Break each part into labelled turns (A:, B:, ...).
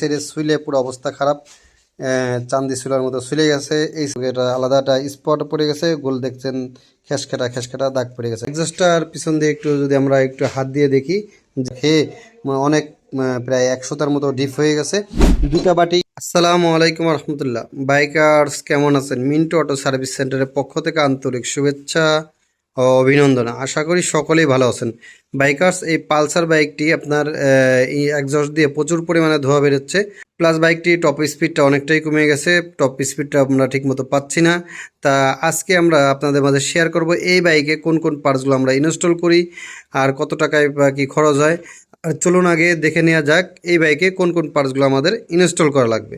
A: সাইডে শুইলে পুরো অবস্থা খারাপ। চান্দি শুলার মতো শুলে গেছে। এই এটা আলাদা একটা স্পট পড়ে গেছে। গোল দেখছেন, খেসখাটা খেসখাটা, দাগ পড়ে গেছে। এক্সস্টার পিছন দিয়ে একটু যদি আমরা একটু হাত দিয়ে দেখি খেয়ে অনেক প্রায় একশোটার মতো ডিপ হয়ে গেছে। দুটা বাটি। আসসালামু আলাইকুম রহমতুল্লাহ। বাইকার্স, কেমন আছেন? মিন্টু অটো সার্ভিস সেন্টারের পক্ষ থেকে আন্তরিক শুভেচ্ছা। অভিনন্দন। আশা করি সকলেই ভালো আছেন। বাইকার্স, এই পালসার বাইকটি আপনার একজস্ট দিয়ে প্রচুর পরিমাণে ধোয়া বেরোচ্ছে। প্লাস বাইকটি টপ স্পিডটা অনেকটাই কমে গেছে। টপ স্পিডটা আমরা ঠিকমতো পাচ্ছি না। তা আজকে আমরা আপনাদের মাঝে শেয়ার করব এই বাইকে কোন কোন পার্টসগুলো আমরা ইনস্টল করি আর কত টাকায় বা কি খরচ হয়। আর চলুন আগে দেখে নেওয়া যাক এই বাইকে কোন কোন পার্টসগুলো আমাদের ইনস্টল করা লাগবে।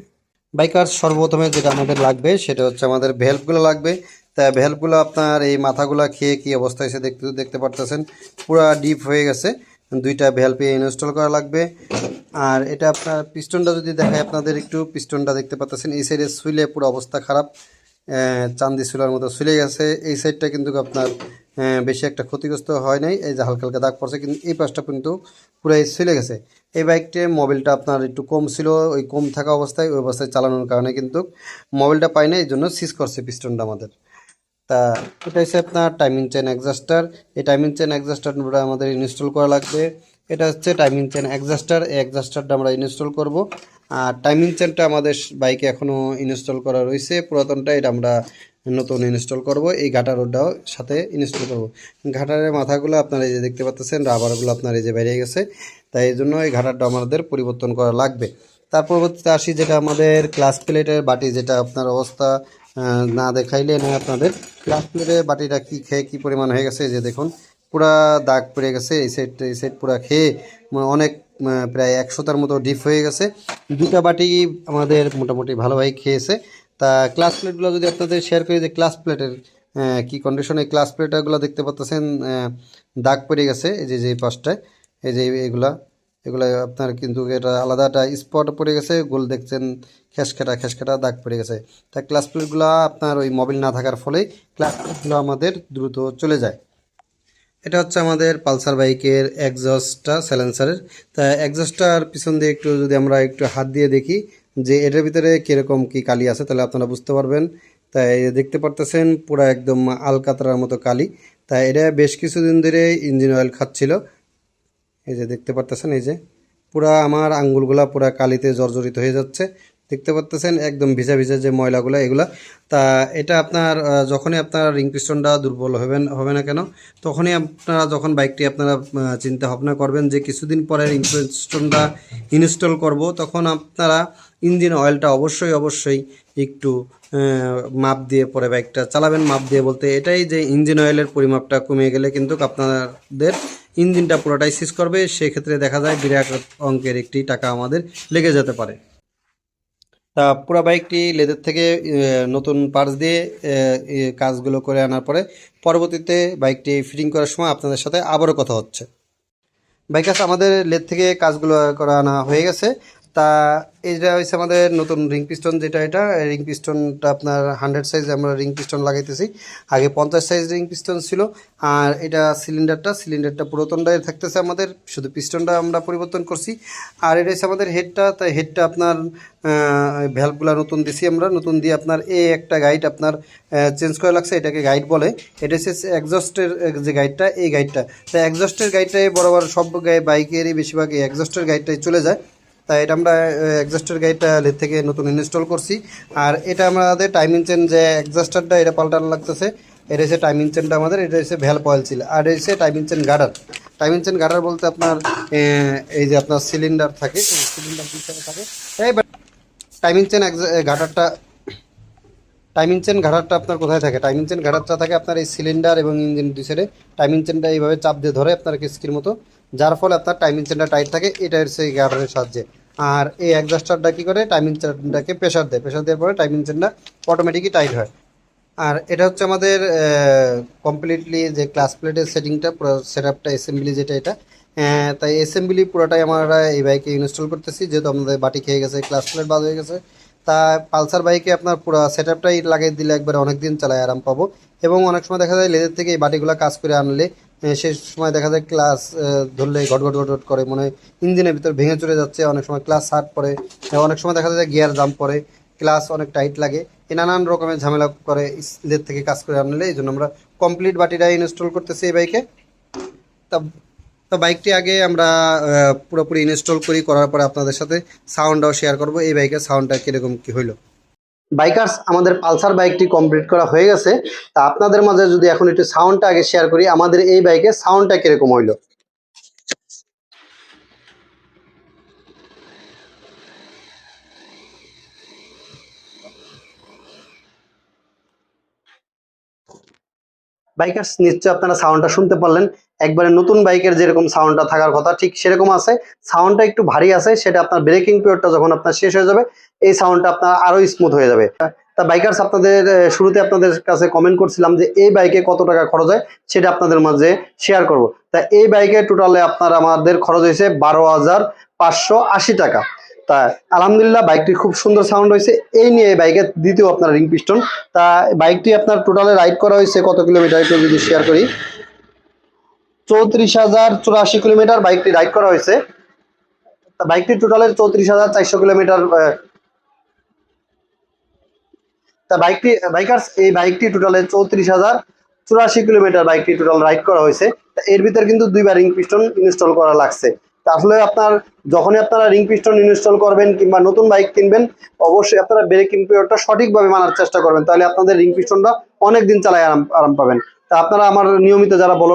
A: বাইকার সর্বপ্রথমে যেটা আমাদের লাগবে সেটা হচ্ছে আমাদের ভেল্পগুলো লাগবে। তা ভেল্পগুলো আপনার এই মাথাগুলো খেয়ে কি অবস্থা এসে দেখতে দেখতে পারতেছেন? পুরা ডিপ হয়ে গেছে। দুইটা ভেল্পে ইনস্টল করা লাগবে। আর এটা আপনার পিস্টনটা যদি দেখায় আপনাদের একটু পিস্টনটা দেখতে পাচ্ছেন এই সাইডে শুইলে পুরো অবস্থা খারাপ। চান্দি শুলার মতো শুলে গেছে। এই সাইডটা কিন্তু আপনার বেশি একটা ক্ষতিগ্রস্ত হয় নাই। এই যে হালকা হালকা দাগ পড়ছে, কিন্তু এই পাশটা কিন্তু পুরাই শুলে গেছে। এই বাইকটি মোবিলটা আপনার একটু কম ছিল, ওই কম থাকা অবস্থায়, ওই অবস্থায় চালানোর কারণে কিন্তু মোবিলটা পাই না এই জন্য সিজ করছে পিস্টনটা আমাদের। তা, এটা হচ্ছে আপনার টাইমিং চেন অ্যাডজাস্টার এই টাইমিং চেন অ্যাডজাস্টারটা আমাদের ইনস্টল করা লাগবে। এটা হচ্ছে টাইমিং চেন অ্যাডজাস্টার এই অ্যাডজাস্টারটা আমরা ইনস্টল করব। আর টাইমিং চেনটা আমাদের বাইকে এখনও ইনস্টল করা রয়েছে। পুরাতনটা এটা আমরা নতুন ইনস্টল করব। এই ঘাটার রোডটাও সাথে ইনস্টল করব। ঘাটারের মাথাগুলো আপনারা এই যে দেখতে পাচ্ছেন রাবারগুলো আপনার এই যে বেরিয়ে গেছে। তাই এই জন্য এই ঘাটারটা আমাদের পরিবর্তন করা লাগবে। তার পরবর্তীতে আসি যেটা আমাদের ক্লাস প্লেটের বাটি, যেটা আপনার অবস্থা। না দেখাইলে নয় আপনাদের। ক্লাস প্লেটে বাটিটা কি খেয়ে কি পরিমাণ হয়ে গেছে যে দেখুন, পুরা দাগ পড়ে গেছে, এই সেট এই সেট পুরা খেয়ে মানে অনেক প্রায় একশোটার মতো ডিপ হয়ে গেছে। দুটা বাটি আমাদের মোটামুটি ভালোভাবে খেয়েছে। তা ক্লাস প্লেটগুলো যদি আপনাদের শেয়ার করি, যে ক্লাস প্লেটের কি কন্ডিশনে ক্লাস প্লেটগুলো দেখতে পাচ্ছেন দাগ পড়ে গেছে, এই যে যে পাশটায়, এই যে, এগুলা। এগুলো আপনার কিন্তু এটা আলাদা একটা স্পট পড়ে গেছে, গোল দেখছেন, খেসখাটা খেসখাটা দাগ পড়ে গেছে। তা ক্লাস প্লেটগুলো আপনার ওই মোবিল না থাকার ফলে ক্লাস প্লেটগুলো আমাদের দ্রুত চলে যায়। এটা হচ্ছে আমাদের পালসার বাইকের এক্সস্টটা স্যালেন্সারের তা এক্সস্টটার পিছন দিয়ে একটু যদি আমরা একটু হাত দিয়ে দেখি যে এটার ভিতরে কীরকম কি কালি আছে, তাহলে আপনারা বুঝতে পারবেন। তাই দেখতে পারতেছেন, পুরো একদম আলকাতরার মতো কালি। তাই এটা বেশ কিছুদিন ধরে ইঞ্জিন অয়েল খাচ্ছিল। এই যে দেখতে পারতেছেন, এই যে পুরা আমার আঙ্গুলগুলা পুরা কালিতে জর্জরিত হয়ে যাচ্ছে। দেখতে পারতেছেন, একদম ভিজা ভিজা যে ময়লাগুলো, এগুলা। তা এটা আপনার যখনই আপনার রিং পিস্টনটা দুর্বল হবেন, হবে না কেন, তখনই আপনারা যখন বাইকটি আপনারা চিন্তা ভাবনা করবেন যে কিছুদিন পরে রিং পিস্টনটা ইনস্টল করব, তখন আপনারা ইঞ্জিন অয়েলটা অবশ্যই অবশ্যই একটু মাপ দিয়ে পরে বাইকটা চালাবেন। মাপ দিয়ে বলতে এটাই যে ইঞ্জিন অয়েলের পরিমাপটা কমে গেলে কিন্তু আপনাদের ইঞ্জিনটা পুরোটাই সিজ করবে, সেক্ষেত্রে দেখা যায় বিরাট অঙ্কের একটি টাকা আমাদের লেগে যেতে পারে। তা পুরো বাইকটি লেদের থেকে নতুন পার্টস দিয়ে কাজগুলো করে আনার পরে পরবর্তীতে বাইকটি ফিটিং করার সময় আপনাদের সাথে আবারও কথা হচ্ছে। বাইকাস আমাদের লেদ থেকে কাজগুলো করা আনা হয়ে গেছে। তা এটা হচ্ছে আমাদের নতুন রিং পিস্টন যেটা এটা রিং পিস্টনটা আপনার হান্ড্রেড সাইজ আমরা রিং পিস্টন লাগাইতেছি। আগে পঞ্চাশ সাইজ রিং পিস্টন ছিল, আর এটা সিলিন্ডারটা সিলিন্ডারটা পুরাতনটাই থাকতেছে আমাদের, শুধু পিস্টনটা আমরা পরিবর্তন করছি। আর এটা হচ্ছে আমাদের হেডটা তাই হেডটা আপনার ভ্যালভগুলো নতুন দিছি আমরা, নতুন দিয়ে আপনার এ একটা গাইড আপনার চেঞ্জ করা লাগছে, এটাকে গাইড বলে। এটা হচ্ছে এক্সস্টের যে গাইডটা এই গাইডটা তাই এক্সস্টের গাইডটাই বরাবর সব গায়ে বাইকেরই বেশিরভাগ এই এক্সস্টের গাইডটাই চলে যায়। তাই এটা আমরা এক্সস্টের গাইডটা লেদ থেকে নতুন ইনস্টল করছি। আর এটা আমাদের টাইমিং চেন যে এক্সস্টারটা এটা পাল্টানো লাগতেছে। এটা হচ্ছে টাইমিং চেনটা আমাদের, এটা হচ্ছে ভ্যাল পয়েল ছিল আর এটা হচ্ছে timing chain guarder timing chain guarder বলতে আপনার এই যে আপনার সিলিন্ডার থাকে সিলিন্ডার থাকে। এই টাইমিং চেন গার্ডারটা টাইমিং চেন ঘাটারটা আপনার কোথায় থাকে? টাইমিং চেন ঘাটারটা থাকে আপনার এই সিলিন্ডার এবং ইঞ্জিন দুই সাইডে টাইমিং চেনটা এইভাবে চাপ দিয়ে ধরে আপনার কিস্কির মতো। যার ফলে আপনার টাইমিং চেনটা টাইট থাকে, এটা এই ঘাটারের সাহায্যে। আর এই অ্যাডজাস্টারটা কী করে? টাইমিং চেনটাকে প্রেশার দেয়। প্রেশার দেওয়ার পরে টাইমিং চেনটা অটোমেটিকই টাইট হয়। আর এটা হচ্ছে আমাদের কমপ্লিটলি যে ক্লাস প্লেটের সেটিংটা পুরো সেট আপটা অ্যাসেম্বলি যেটা এটা তাই অ্যাসেম্বলি পুরোটাই আমরা এই বাইকে ইনস্টল করতেছি। যেহেতু আমাদের বাটি খেয়ে গেছে ক্লাস প্লেট বাদ হয়ে গেছে, তা পালসার বাইকে আপনার পুরো সেট আপটাই লাগিয়ে দিলে একবারে অনেক দিন চালায় আরাম পাবো। এবং অনেক সময় দেখা যায় লেদের থেকে এই বাটিগুলো কাজ করে আনলে সেই সময় দেখা যায় ক্লাস ধরলে ঘট ঘট ঘট করে, মনে হয় ইঞ্জিনের ভিতর ভেঙে চলে যাচ্ছে, অনেক সময় ক্লাস হার্ট পড়ে অনেক সময় দেখা যায় গিয়ার জাম্প পড়ে ক্লাস অনেক টাইট লাগে এই নানান রকমের ঝামেলা করে স্লেট থেকে কাজ করে আনলে, এই জন্য আমরা কমপ্লিট বাটিটা ইনস্টল করতেছি এই বাইকে তা বাইকটি আগে আমরা পুরোপুরি ইনস্টল করি, করার পরে আপনাদের সাথে সাউন্ডটাও শেয়ার করব, এই বাইকের সাউন্ডটা কীরকম কী হইল। বাইকার্স, আমাদের পালসার বাইকটি কমপ্লিট করা হয়ে গেছে। তা আপনাদের মাঝে যদি এখন একটু সাউন্ডটা আগে শেয়ার করি, আমাদের এই বাইকের সাউন্ডটা কীরকম হইল? বাইকার্স, নিশ্চয়ই আপনারা সাউন্ডটা শুনতে পারলেন। একবারে নতুন বাইকের যেরকম সাউন্ডটা থাকার কথা, ঠিক সেরকম আছে। সাউন্ডটা একটু ভারী আছে, সেটা আপনার ব্রেকিং পিরিয়ডটা যখন আপনার শেষ হয়ে যাবে এই সাউন্ডটা আপনার আরও স্মুথ হয়ে যাবে। তা বাইকার্স আপনাদের শুরুতে আপনাদের কাছে কমেন্ট করছিলাম যে এই বাইকে কত টাকা খরচ হয়, সেটা আপনাদের মাঝে শেয়ার করব। তা এই বাইকে টোটালে আপনার আমাদের খরচ হয়েছে বারো হাজার পাঁচশো আশি টাকা। তা আলহামদুলিল্লাহ বাইকটি খুব সুন্দর সাউন্ড হয়েছে। এই নিয়ে এই বাইকের দ্বিতীয় আপনার রিং পিস্টন তা বাইকটি আপনার টোটালে রাইড করা হয়েছে কত কিলোমিটার একটু যদি শেয়ার করি। চৌত্রিশ হাজার চুরাশি কিলোমিটার বাইকটি রাইড করা হয়েছে। বাইকটি টোটালে চৌত্রিশ হাজার চারশো কিলোমিটার তা বাইকটি, বাইকার্স, এই বাইকটি টোটালে চৌত্রিশ হাজার চুরাশি কিলোমিটার বাইকটি টোটাল রাইড করা হয়েছে। তা এর ভিতরে কিন্তু দুইবার রিং পিস্টন ইনস্টল করা লাগছে। আসলে আপনার, যখনই আপনারা রিং পিস্টন ইনস্টল করবেন কিংবা নতুন বাইক কিনবেন, অবশ্যই আপনারা ব্রেকিং পিরিয়ডটা সঠিকভাবে মানার চেষ্টা করবেন। তাহলে আপনাদের রিং পিস্টনটা অনেক দিন চালায় আরাম আরাম পাবেন। তা আপনারা আমার নিয়মিত যারা বলো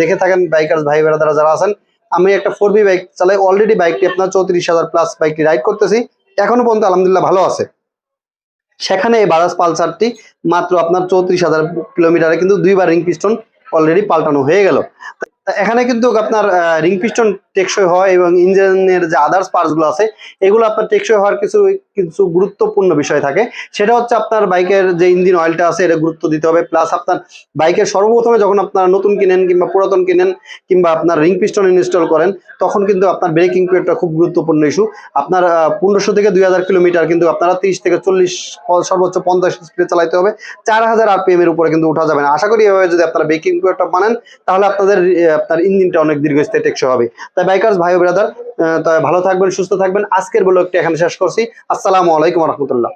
A: দেখে থাকেন বাইকার্স ভাই বেড়াদারা যারা আছেন, আমি একটা ফোর বি বাইক চালাই। অলরেডি বাইকটি আপনার চৌত্রিশ হাজার প্লাস বাইকটি রাইড করতেছি। এখনও পর্যন্ত আলহামদুলিল্লাহ ভালো আছে। সেখানে এই বাজাজ পালসারটি মাত্র আপনার চৌত্রিশ হাজার কিলোমিটারে কিন্তু দুইবার রিং পিস্টন অলরেডি পাল্টানো হয়ে গেল। এখানে কিন্তু আপনার রিং পিস্টন টেকসই হয় এবং ইঞ্জিনের যে আদার্স পার্টসগুলো আছে, এগুলো আপনার টেকসই হওয়ার কিছু কিছু গুরুত্বপূর্ণ বিষয় থাকে। সেটা হচ্ছে আপনার বাইকের যে ইঞ্জিন অয়েলটা আছে, এটা গুরুত্ব দিতে হবে। প্লাস আপনার বাইকের সর্বপ্রথমে যখন আপনারা নতুন কিনেন কিংবা পুরাতন কিনেন কিংবা আপনার রিং পিস্টন ইনস্টল করেন, তখন কিন্তু আপনার ব্রেকিং পিরিয়ডটা খুব গুরুত্বপূর্ণ ইস্যু আপনার পনেরোশো থেকে দুই হাজার কিলোমিটার কিন্তু আপনারা তিরিশ থেকে চল্লিশ সর্বোচ্চ পঞ্চাশ স্পিডে চালাতে হবে। চার হাজার আরপিএম এর উপরে কিন্তু উঠা যাবে না। আশা করি এভাবে যদি আপনারা ব্রেকিং পিরিয়ডটা মানেন তাহলে আপনাদের আপনার ইঞ্জিনটা অনেক দীর্ঘস্থায়ী টেকসই হবে। তাই বাইকার্স ভাই ব্রাদার ভালো থাকবেন, সুস্থ থাকবেন। আজকের ব্লগটি এখানে শেষ করছি। আসসালামু আলাইকুম রহমতুল্লাহ।